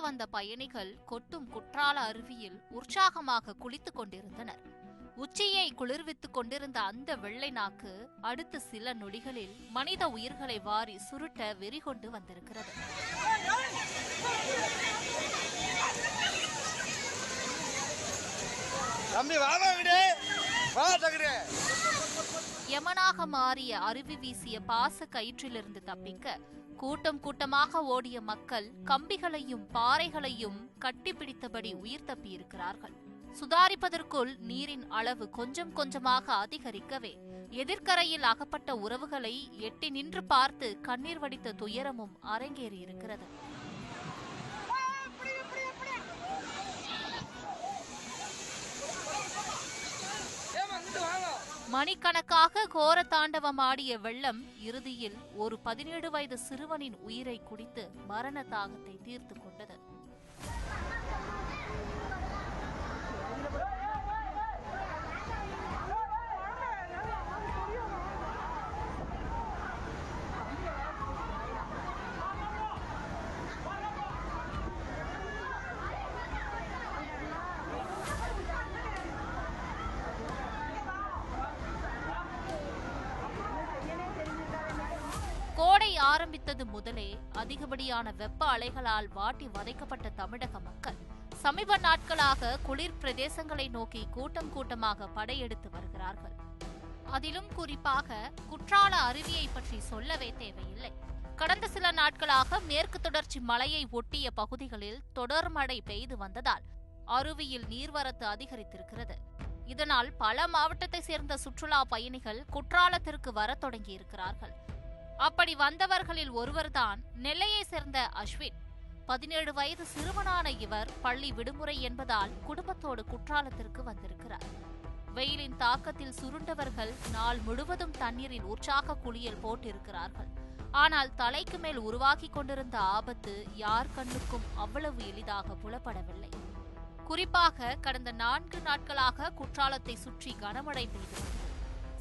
வந்த பயணிகள் கொட்டும் குற்றால அருவியில் உற்சாகமாக குளித்துக் கொண்டிருந்தனர். உச்சியை குளிர்வித்துக் கொண்டிருந்த அந்த வெள்ளை நாக்கு அடுத்த சில நொடிகளில் மனித உயிர்களை வாரி சுருட்ட வெறிகொண்டு வந்திருக்கிறது. தம்பி வாமா விடு. யமனாக மாறிய அருவி வீசிய பாச கயிற்றிலிருந்து தப்பிக்க கூட்டம் கூட்டமாக ஓடிய மக்கள் கம்பிகளையும் பாறைகளையும் கட்டிப்பிடித்தபடி உயிர் தப்பியிருக்கிறார்கள். சுதாரிப்பதற்குள் நீரின் அளவு கொஞ்சம் கொஞ்சமாக அதிகரிக்கவே எதிர்க்கரையில் அகப்பட்ட உறவுகளை எட்டி நின்று பார்த்து கண்ணீர் வடித்த துயரமும் அரங்கேறியிருக்கிறது. மணிக்கணக்காக கோர தாண்டவம் ஆடிய வெள்ளம் இறுதியில் ஒரு பதினேழு வயது சிறுவனின் உயிரை குடித்து மரண தாகத்தை தீர்த்து கொண்டது கோடை ஆரம்பித்தது முதலே அதிகப்படியான வெப்ப அலைகளால் வாட்டி வதைக்கப்பட்ட தமிழக மக்கள். சமீப நாட்களாக குளிர் பிரதேசங்களை நோக்கி கூட்டம் கூட்டமாக படையெடுத்து வருகிறார்கள். அதிலும் குறிப்பாக குற்றால அருவியை பற்றி சொல்லவே தேவையில்லை. கடந்த சில நாட்களாக மேற்கு தொடர்ச்சி மலையை ஒட்டிய பகுதிகளில் தொடர் மழை பெய்து வந்ததால் அருவியில் நீர்வரத்து அதிகரித்திருக்கிறது. இதனால் பல மாவட்டத்தை சேர்ந்த சுற்றுலா பயணிகள் குற்றாலத்திற்கு வரத் தொடங்கியிருக்கிறார்கள். அப்படி வந்தவர்களில் ஒருவர்தான் நெல்லையை சேர்ந்த அஸ்வின். பதினேழு வயது சிறுவனான இவர் பள்ளி விடுமுறை என்பதால் குடும்பத்தோடு குற்றாலத்திற்கு வந்திருக்கிறார். வெயிலின் தாக்கத்தில் சுருண்டவர்கள் நாள் முழுவதும் தண்ணீரில் உற்சாக குளியல் போட்டிருக்கிறார்கள். ஆனால் தலைக்கு மேல் உருவாகிக் கொண்டிருந்த ஆபத்து யார் கண்ணுக்கும் அவ்வளவு எளிதாக புலப்படவில்லை. குறிப்பாக கடந்த நான்கு நாட்களாக குற்றாலத்தை சுற்றி கனமழை பெய்து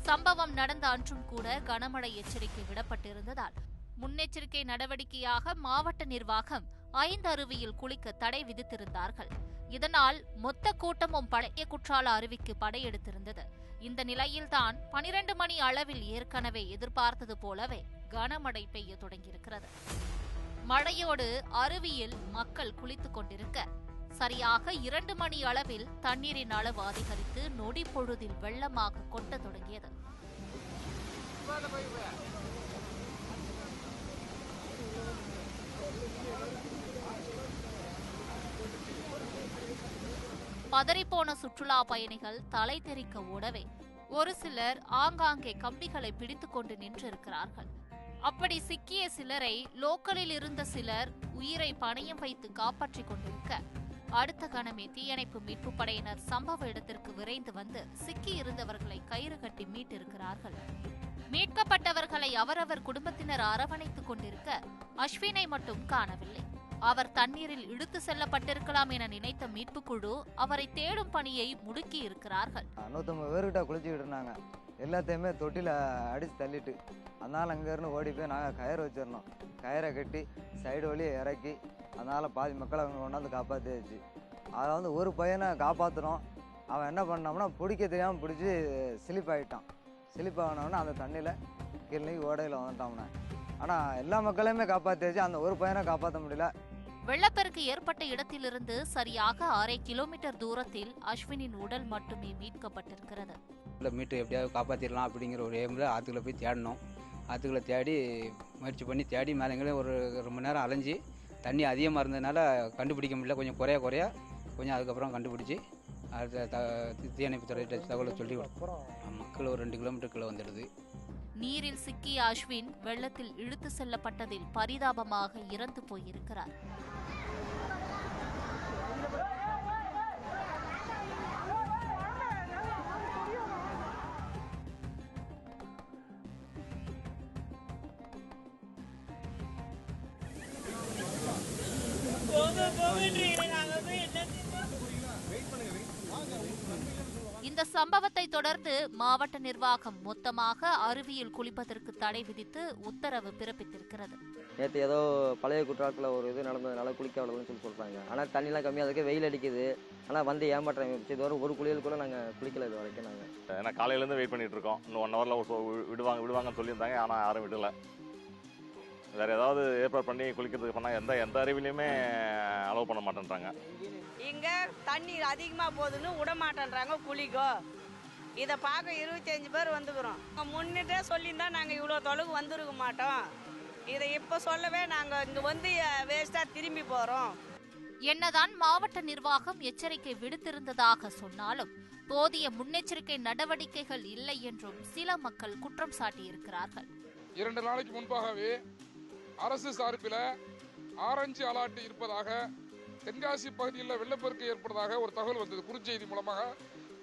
சம்பவம் நடந்த அன்றும் கூட கனமழை எச்சரிக்கை விடப்பட்டிருந்ததால் முன்னெச்சரிக்கை நடவடிக்கையாக மாவட்ட நிர்வாகம் ஐந்து அருவியில் குளிக்க தடை விதித்திருந்தார்கள். இதனால் மொத்த கூட்டமும் பழைய குற்றால அருவிக்கு படையெடுத்திருந்தது. இந்த நிலையில்தான் பனிரெண்டு மணி அளவில் ஏற்கனவே எதிர்பார்த்தது போலவே கனமழை பெய்ய தொடங்கியிருக்கிறது. மழையோடு அருவியில் மக்கள் குளித்துக் கொண்டிருக்க சரியாக இரண்டு மணி அளவில் தண்ணீரின் அளவு அதிகரித்து நொடி பொழுதில் வெள்ளமாக கொட்ட தொடங்கியது. பதறிப்போன சுற்றுலா பயணிகள் தலை தெறிக்க ஓடவே ஒரு சிலர் ஆங்காங்கே கம்பிகளை பிடித்துக் கொண்டு நின்றிருக்கிறார்கள். அப்படி சிக்கிய சிலரை லோக்கலில் இருந்த சிலர் உயிரை பணையம் வைத்து காப்பாற்றிக் கொண்டிருக்க அடுத்த கணமே தீயணைப்பு மீட்பு படையினர் சம்பவ இடத்திற்கு விரைந்து வந்து சிக்கி இருந்தவர்களை கயிறு கட்டி மீட்டிருக்கிறார்கள். மீட்கப்பட்டவர்களை அவரவர் குடும்பத்தினர் அரவணைத்துக் கொண்டிருக்க அஸ்வினை மட்டும் காணவில்லை. அவர் தண்ணீரில் இழுத்து செல்லப்பட்டிருக்கலாம் என நினைத்த மீட்புக் குழு அவரை தேடும் பணியை முடுக்கி இருக்கிறார்கள் பேர்கிட்ட குளிச்சுக்கிட்டு இருந்தாங்க. எல்லாத்தையுமே தொட்டியில் அடித்து தள்ளிட்டு அதனால் அங்கேருந்து ஓடி போய் நாங்கள் கயிறு வச்சிடணும். கயிறை கட்டி சைடு வழியை இறக்கி அதனால் பாதி மக்களை அவங்க கொண்டாந்து காப்பாற்றியாச்சு அதை வந்து ஒரு பையனை காப்பாற்றுறோம் அவன் என்ன பண்ணோம்னா பிடிக்க தெரியாமல் பிடிச்சி ஸ்லிப் ஆகிட்டான் ஸ்லிப் ஆனவொடனே அந்த தண்ணியில் கீழே ஓடையில் வந்துட்டான் ஆனால் எல்லா மக்களையுமே காப்பாற்றியாச்சு அந்த ஒரு பையனை காப்பாற்ற முடியல. வெள்ளப்பெருக்கு ஏற்பட்ட இடத்திலிருந்து சரியாக அரை கிலோமீட்டர் தூரத்தில் அஸ்வினின் உடல் மட்டுமே மீட்கப்பட்டிருக்கிறது. இல்லை மீட்டு எப்படியாவது காப்பாற்றிடலாம் அப்படிங்கிற ஒரு எய்மில் ஆற்றுக்குள்ளே போய் தேடினோம் ஆற்றுக்குள்ளே தேடி முயற்சி பண்ணி தேடி மேலே எங்கேயும் ஒரு ரொம்ப நேரம் அலைஞ்சு தண்ணி அதிகமாக இருந்ததுனால கண்டுபிடிக்க முடியல. கொஞ்சம் குறைய குறைய கொஞ்சம் அதுக்கப்புறம் கண்டுபிடிச்சி அடுத்த த தீயணைப்பு துறை தகவலை சொல்லி மக்கள் ஒரு ரெண்டு கிலோமீட்டர் கீழே வந்துடுது. நீரில் சிக்கிய அஸ்வின் வெள்ளத்தில் இழுத்து செல்லப்பட்டதில் பரிதாபமாக இறந்து போயிருக்கிறார். இந்த இந்த சம்பவத்தை தொடர்ந்து மாவட்ட நிர்வாகம் மொத்தமாக அருவியில் குளிப்பதற்கு தடை விதித்து உத்தரவு பிறப்பித்திருக்கிறது. நேற்று ஏதோ பழைய குற்றாலத்தில் ஒரு இது நடந்ததுனால குளிக்க விடலன்னு சொல்லி சொல்கிறாங்க ஆனால் தண்ணிலாம் கம்மியாக இருக்கு வெயில் அடிக்குது. ஆனால் வந்து ஏமாற்றம் இது வரை ஒரு குளியல் கூட நாங்கள் குளிக்கல இது வரைக்கும் நாங்கள் ஏன்னா காலையிலேருந்து வெயிட் பண்ணிட்டு இருக்கோம். இன்னும் ஒன் ஹவரில் விடுவாங்க விடுவாங்கன்னு சொல்லியிருந்தாங்க. ஆனால் யாரும் விடல. வேறு ஏதாவது ஏற்பாடு பண்ணி குளிக்கிறதுக்கு பண்ணால் எந்த எந்த அருவிலையுமே அலோவ் பண்ண மாட்டேன்றாங்க. இங்கே தண்ணி அதிகமாக போகுதுன்னு விட மாட்டேன்றாங்க குளிக்கோ. இதை பார்க்க இருபத்தஞ்சி பேர் வந்துக்கிறோம். முன்னிட்டே சொல்லியிருந்தா நாங்கள் இவ்வளோ தொலைவு வந்திருக்க மாட்டோம். இதை இப்போ சொல்லவே நாங்கள் இங்கே வந்து வேஸ்ட்டாக திரும்பி போகிறோம் என்னதான் மாவட்ட நிர்வாகம் எச்சரிக்கை விடுத்திருந்ததாக சொன்னாலும் போதிய முன்னெச்சரிக்கை நடவடிக்கைகள் இல்லை என்றும் சில மக்கள் குற்றம் சாட்டியிருக்கிறார்கள். இரண்டு நாளைக்கு முன்பாகவே அரசு சார்பில் ஆரஞ்சு அலாட்டு இருப்பதாக தென்காசி பகுதியில் வெள்ளப்பெருக்கு ஏற்பட்டதாக ஒரு தகவல் வந்தது. குறுஞ்செய்தி மூலமாக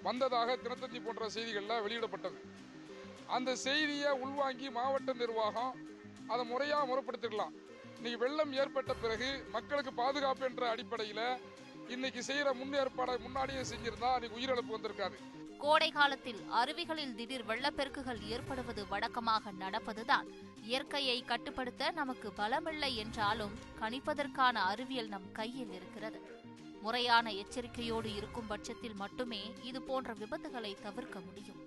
வந்ததாக தினத்தந்தி போன்ற செய்திகளில் வெளியிடப்பட்டது. அந்த செய்தியை உள்வாங்கி மாவட்ட நிர்வாகம் அதை முறையாக முறைப்படுத்திக்கலாம் இன்னைக்கு வெள்ளம் ஏற்பட்ட பிறகு மக்களுக்கு பாதுகாப்பு என்ற அடிப்படையில் இன்னைக்கு செய்யற முன்னேற்பாடை முன்னாடியே செஞ்சிருந்தா அன்னைக்கு உயிரிழப்பு வந்திருக்காது. கோடை காலத்தில் அருவிகளில் திடீர் வெள்ளப்பெருக்குகள் ஏற்படுவது வழக்கமாக நடப்பதுதான். இயற்கையை கட்டுப்படுத்த நமக்கு பலமில்லை என்றாலும் கணிப்பதற்கான அறிவியல் நம் கையில் இருக்கிறது. முறையான எச்சரிக்கையோடு இருக்கும் பட்சத்தில் மட்டுமே இது போன்ற விபத்துகளை தவிர்க்க முடியும்.